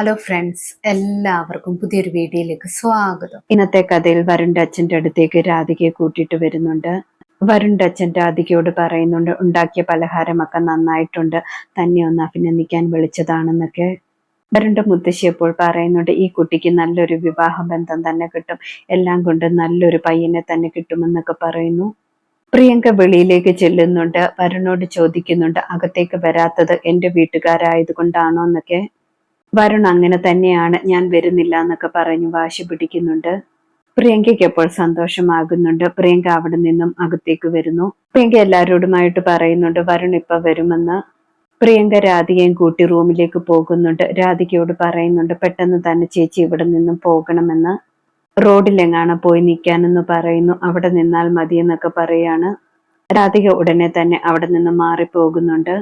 Hello friends എല്ലാവർക്കും പുതിയൊരു വീഡിയോയിലേക്ക് സ്വാഗതം. ഇന്നത്തെ കഥയിൽ വരുണ്ട അച്ഛന്റെ അടുത്തേക്ക് രാധികയെ കൂട്ടിയിട്ട് വരുന്നുണ്ട്. വരുണ്ട അച്ഛൻ രാധികയോട് പറയുന്നുണ്ട് ഉണ്ടാക്കിയ പലഹാരമൊക്കെ നന്നായിട്ടുണ്ട്. തന്നെ ഒന്ന് അഭിനന്ദിക്കാൻ വിളിച്ചതാണെന്നൊക്കെ. വരുണ്ട മുത്തശ്ശി അപ്പോൾ പറയുന്നുണ്ട് ഈ കുട്ടിക്ക് നല്ലൊരു വിവാഹ ബന്ധം തന്നെ കിട്ടും. എല്ലാം കൊണ്ട് നല്ലൊരു പയ്യനെ തന്നെ കിട്ടുമെന്നൊക്കെ പറയുന്നു. പ്രിയങ്ക വെളിയിലേക്ക് ചെല്ലുന്നുണ്ട്. വരുണോട് ചോദിക്കുന്നുണ്ട് അകത്തേക്ക് വരാത്തത് എന്റെ വീട്ടുകാരായത് കൊണ്ടാണോ എന്നൊക്കെ. വരുൺ അങ്ങനെ തന്നെയാണ്. ഞാൻ വരുന്നില്ല എന്നൊക്കെ പറഞ്ഞു വാശി പിടിക്കുന്നുണ്ട്. പ്രിയങ്കയ്ക്ക് അപ്പോൾ സന്തോഷമാകുന്നുണ്ട്. പ്രിയങ്ക അവിടെ നിന്നും അകത്തേക്ക് വരുന്നു. പ്രിയങ്ക എല്ലാവരോടുമായിട്ട് പറയുന്നുണ്ട് വരുൺ ഇപ്പൊ വരുമെന്ന്. പ്രിയങ്ക രാധികയും കൂട്ടി റൂമിലേക്ക് പോകുന്നുണ്ട്. രാധികയോട് പറയുന്നുണ്ട് പെട്ടെന്ന് തന്നെ ചേച്ചി ഇവിടെ നിന്നും പോകണമെന്ന്. റോഡിലെങ്ങാണ് പോയി നിൽക്കാനെന്ന് പറയുന്നു. അവിടെ നിന്നാൽ മതിയെന്നൊക്കെ പറയാണ്. രാധിക ഉടനെ തന്നെ അവിടെ നിന്ന് മാറിപ്പോകുന്നുണ്ട്.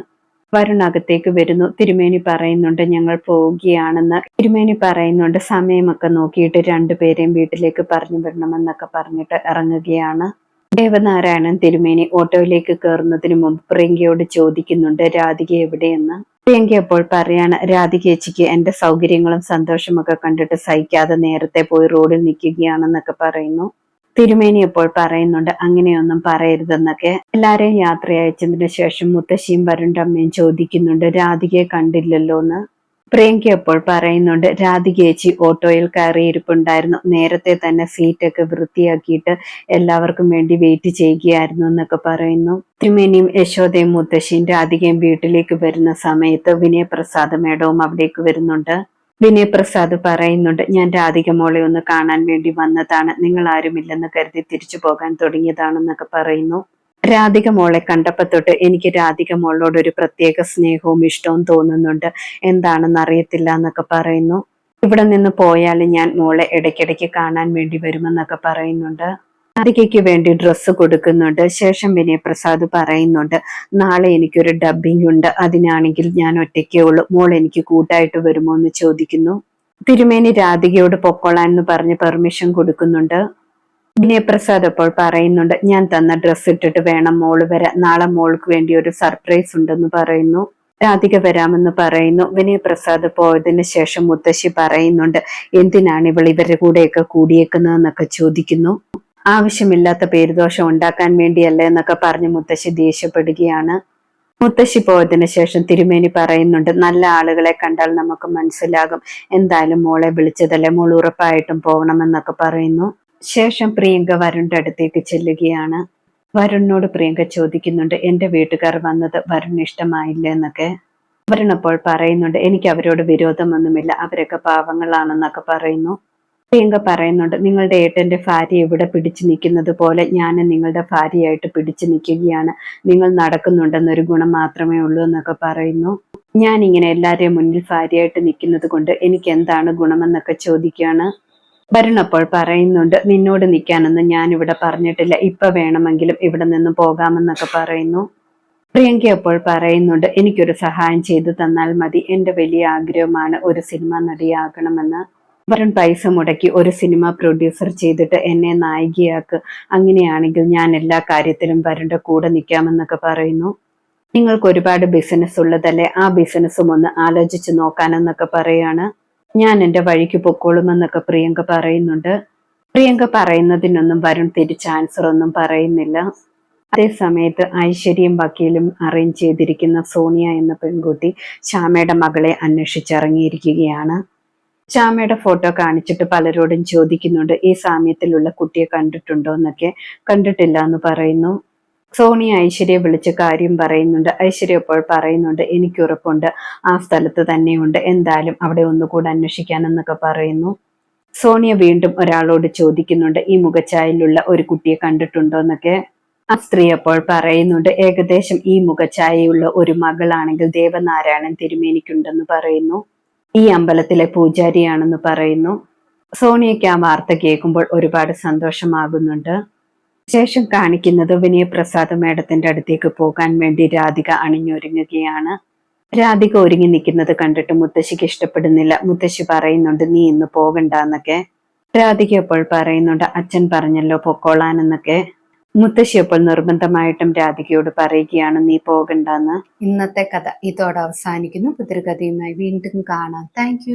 വരുൺ അകത്തേക്ക് വരുന്നു. തിരുമേനി പറയുന്നുണ്ട് ഞങ്ങൾ പോവുകയാണെന്ന്. തിരുമേനി പറയുന്നുണ്ട് സമയമൊക്കെ നോക്കിയിട്ട് രണ്ടുപേരെയും വീട്ടിലേക്ക് പറഞ്ഞു വിടണമെന്നൊക്കെ പറഞ്ഞിട്ട് ഇറങ്ങുകയാണ്. ദേവനാരായണൻ തിരുമേനി ഓട്ടോയിലേക്ക് കയറുന്നതിന് മുമ്പ് പ്രിയങ്കയോട് ചോദിക്കുന്നുണ്ട് രാധിക എവിടെയെന്ന്? പ്രിയങ്ക അപ്പോൾ പറയാണ് രാധികേച്ചിക്ക് എന്റെ സൗകര്യങ്ങളും സന്തോഷമൊക്കെ കണ്ടിട്ട് സഹിക്കാതെ നേരത്തെ പോയി റോഡിൽ നിൽക്കുകയാണെന്നൊക്കെ പറയുന്നു. തിരുമേനി അപ്പോൾ പറയുന്നുണ്ട് അങ്ങനെയൊന്നും പറയരുതെന്നൊക്കെ. എല്ലാരെയും യാത്ര അയച്ചതിന് ശേഷം മുത്തശ്ശിയും വരുണ്ടമ്മയും ചോദിക്കുന്നുണ്ട് രാധികയെ കണ്ടില്ലല്ലോ എന്ന്? പ്രിയങ്ക അപ്പോൾ പറയുന്നുണ്ട് രാധികേച്ചി ഓട്ടോയിൽ കയറിയിരിപ്പുണ്ടായിരുന്നു നേരത്തെ തന്നെ സീറ്റൊക്കെ വൃത്തിയാക്കിയിട്ട് എല്ലാവർക്കും വേണ്ടി വെയിറ്റ് ചെയ്യുകയായിരുന്നു എന്നൊക്കെ പറയുന്നു. തിരുമേനിയും യശോദയും മുത്തശ്ശിയും രാധികയും വീട്ടിലേക്ക് വരുന്ന സമയത്ത് വിനയപ്രസാദ് മേഡവും അവിടേക്ക് വരുന്നുണ്ട്. വിനയപ്രസാദ് പറയുന്നുണ്ട് ഞാൻ രാധിക മോളെ ഒന്ന് കാണാൻ വേണ്ടി വന്നതാണ്. നിങ്ങൾ ആരുമില്ലെന്ന് കരുതി തിരിച്ചു പോകാൻ തുടങ്ങിയതാണെന്നൊക്കെ പറയുന്നു. രാധിക മോളെ കണ്ടപ്പോ തൊട്ട് എനിക്ക് രാധിക മോളോട് ഒരു പ്രത്യേക സ്നേഹവും ഇഷ്ടവും തോന്നുന്നുണ്ട്. എന്താണെന്ന് അറിയത്തില്ല എന്നൊക്കെ പറയുന്നു. ഇവിടെ നിന്ന് പോയാൽ ഞാൻ മോളെ ഇടയ്ക്കിടയ്ക്ക് കാണാൻ വേണ്ടി വരുമെന്നൊക്കെ പറയുന്നുണ്ട്. രാധികയ്ക്ക് വേണ്ടി ഡ്രസ്സ് കൊടുക്കുന്നുണ്ട്. ശേഷം വിനയ പ്രസാദ് പറയുന്നുണ്ട് നാളെ എനിക്കൊരു ഡബ്ബിംഗ് ഉണ്ട്. അതിനാണെങ്കിൽ ഞാൻ ഒറ്റയ്ക്കേ ഉള്ളൂ. മോൾ എനിക്ക് കൂട്ടായിട്ട് വരുമോ എന്ന് ചോദിക്കുന്നു. തിരുമേനി രാധികയോട് പൊക്കോളാൻ എന്ന് പറഞ്ഞ് പെർമിഷൻ കൊടുക്കുന്നുണ്ട്. വിനയപ്രസാദ് അപ്പോൾ പറയുന്നുണ്ട് ഞാൻ തന്ന ഡ്രസ്സ് ഇട്ടിട്ട് വേണം മോൾ വരാൻ. നാളെ മോൾക്ക് വേണ്ടി ഒരു സർപ്രൈസ് ഉണ്ടെന്ന് പറയുന്നു. രാധിക വരാമെന്ന് പറയുന്നു. വിനയപ്രസാദ് പോയതിന് ശേഷം മുത്തശ്ശി പറയുന്നുണ്ട് എന്തിനാണ് ഇവൾ ഇവരുടെ കൂടെയൊക്കെ കൂടിയേക്കുന്നതെന്നൊക്കെ ചോദിക്കുന്നു. ആവശ്യമില്ലാത്ത പേരുദോഷം ഉണ്ടാക്കാൻ വേണ്ടിയല്ലേ എന്നൊക്കെ പറഞ്ഞ് മുത്തശ്ശി ദേഷ്യപ്പെടുകയാണ്. മുത്തശ്ശി പോയതിനു ശേഷം തിരുമേനി പറയുന്നുണ്ട് നല്ല ആളുകളെ കണ്ടാൽ നമുക്ക് മനസ്സിലാകും എന്തായാലും മോളെ വിളിച്ചതല്ലേ മോൾ ഉറപ്പായിട്ടും പോകണമെന്നൊക്കെ പറയുന്നു. ശേഷം പ്രിയങ്ക വരുണിന്റെ അടുത്തേക്ക് ചെല്ലുകയാണ്. വരുണിനോട് പ്രിയങ്ക ചോദിക്കുന്നുണ്ട് എന്റെ വീട്ടുകാർ വന്നത് വരുൺ ഇഷ്ടമായില്ല എന്നൊക്കെ? വരുണപ്പോൾ പറയുന്നുണ്ട് എനിക്ക് അവരോട് വിരോധമൊന്നുമില്ല അവരൊക്കെ പാവങ്ങളാണെന്നൊക്കെ പറയുന്നു. പ്രിയങ്ക പറയുന്നുണ്ട് നിങ്ങളുടെ ഏട്ടന്റെ ഭാര്യ ഇവിടെ പിടിച്ചു നിൽക്കുന്നത് പോലെ ഞാൻ നിങ്ങളുടെ ഭാര്യയായിട്ട് പിടിച്ചു നിൽക്കുകയാണ്. നിങ്ങൾ നടക്കുന്നുണ്ടെന്നൊരു ഗുണം മാത്രമേ ഉള്ളൂ എന്നൊക്കെ പറയുന്നു. ഞാൻ ഇങ്ങനെ എല്ലാവരെയും മുന്നിൽ ഭാര്യയായിട്ട് നിൽക്കുന്നത് കൊണ്ട് എനിക്ക് എന്താണ് ഗുണമെന്നൊക്കെ ചോദിക്കുകയാണ്. വരുണപ്പോൾ പറയുന്നുണ്ട് നിന്നോട് നിൽക്കാനൊന്നും ഞാൻ ഇവിടെ പറഞ്ഞിട്ടില്ല. ഇപ്പൊ വേണമെങ്കിലും ഇവിടെ നിന്ന് പോകാമെന്നൊക്കെ പറയുന്നു. പ്രിയങ്ക അപ്പോൾ പറയുന്നുണ്ട് എനിക്കൊരു സഹായം ചെയ്തു തന്നാൽ മതി. എന്റെ വലിയ ആഗ്രഹമാണ് ഒരു സിനിമ നടിയാകണമെന്ന്. വരുൺ പൈസ മുടക്കി ഒരു സിനിമ പ്രൊഡ്യൂസർ ചെയ്തിട്ട് എന്നെ നായികയാക്ക്. അങ്ങനെയാണെങ്കിൽ ഞാൻ എല്ലാ കാര്യത്തിലും വരുണിന്റെ കൂടെ നിൽക്കാമെന്നൊക്കെ പറയുന്നു. നിങ്ങൾക്ക് ഒരുപാട് ബിസിനസ് ഉള്ളതല്ലേ? ആ ബിസിനസ്സും ഒന്ന് ആലോചിച്ച് നോക്കാനെന്നൊക്കെ പറയാണ്. ഞാൻ എന്റെ വഴിക്ക് പൊക്കോളുമെന്നൊക്കെ പ്രിയങ്ക പറയുന്നുണ്ട്. പ്രിയങ്ക പറയുന്നതിനൊന്നും വരുൺ തിരിച്ച് ആൻസർ ഒന്നും പറയുന്നില്ല. അതേ സമയത്ത് ഐശ്വര്യം വക്കീലും അറേഞ്ച് ചെയ്തിരിക്കുന്ന സോണിയ എന്ന പെൺകുട്ടി ശ്യാമയുടെ മകളെ അന്വേഷിച്ചിറങ്ങിയിരിക്കുകയാണ്. ശ്യാമയുടെ ഫോട്ടോ കാണിച്ചിട്ട് പലരോടും ചോദിക്കുന്നുണ്ട് ഈ സാമ്യത്തിലുള്ള കുട്ടിയെ കണ്ടിട്ടുണ്ടോ? എന്നൊക്കെ. കണ്ടിട്ടില്ല എന്ന് പറയുന്നു. സോണി ഐശ്വര്യ വിളിച്ച് കാര്യം പറയുന്നുണ്ട്. ഐശ്വര്യ അപ്പോൾ പറയുന്നുണ്ട് എനിക്ക് ഉറപ്പുണ്ട്. ആ സ്ഥലത്ത് തന്നെയുണ്ട്. എന്തായാലും അവിടെ ഒന്നുകൂടെ അന്വേഷിക്കാനെന്നൊക്കെ പറയുന്നു. സോണിയ വീണ്ടും ഒരാളോട് ചോദിക്കുന്നുണ്ട് ഈ മുഖച്ചായയിലുള്ള ഒരു കുട്ടിയെ കണ്ടിട്ടുണ്ടോ? എന്നൊക്കെ. ആ സ്ത്രീ അപ്പോൾ പറയുന്നുണ്ട് ഏകദേശം ഈ മുഖച്ചായയുള്ള ഒരു മകളാണെങ്കിൽ ദേവനാരായണൻ തിരുമേനിക്കുണ്ടെന്ന് പറയുന്നു. ഈ അമ്പലത്തിലെ പൂജാരിയാണെന്ന് പറയുന്നു. സോണിയയ്ക്ക് ആ വാർത്ത കേൾക്കുമ്പോൾ ഒരുപാട് സന്തോഷമാകുന്നുണ്ട്. ശേഷം കാണിക്കുന്നത് വിനയപ്രസാദ് മേഡത്തിന്റെ അടുത്തേക്ക് പോകാൻ വേണ്ടി രാധിക അണിഞ്ഞൊരുങ്ങുകയാണ്. രാധിക ഒരുങ്ങി നിൽക്കുന്നത് കണ്ടിട്ട് മുത്തശ്ശിക്ക് ഇഷ്ടപ്പെടുന്നില്ല. മുത്തശ്ശി പറയുന്നുണ്ട് നീ ഇന്ന് പോകണ്ടെന്നൊക്കെ രാധിക അപ്പോൾ പറയുന്നുണ്ട് അച്ഛൻ പറഞ്ഞല്ലോ പൊക്കോളാനെന്നൊക്കെ മുത്തശ്ശി അപ്പോൾ നിർബന്ധമായിട്ടും രാധികയോട് പറയുകയാണ് നീ പോകണ്ടെന്ന്. ഇന്നത്തെ കഥ ഇതോടെ അവസാനിക്കുന്നു. പുതിരകഥയുമായി വീണ്ടും കാണാം. താങ്ക്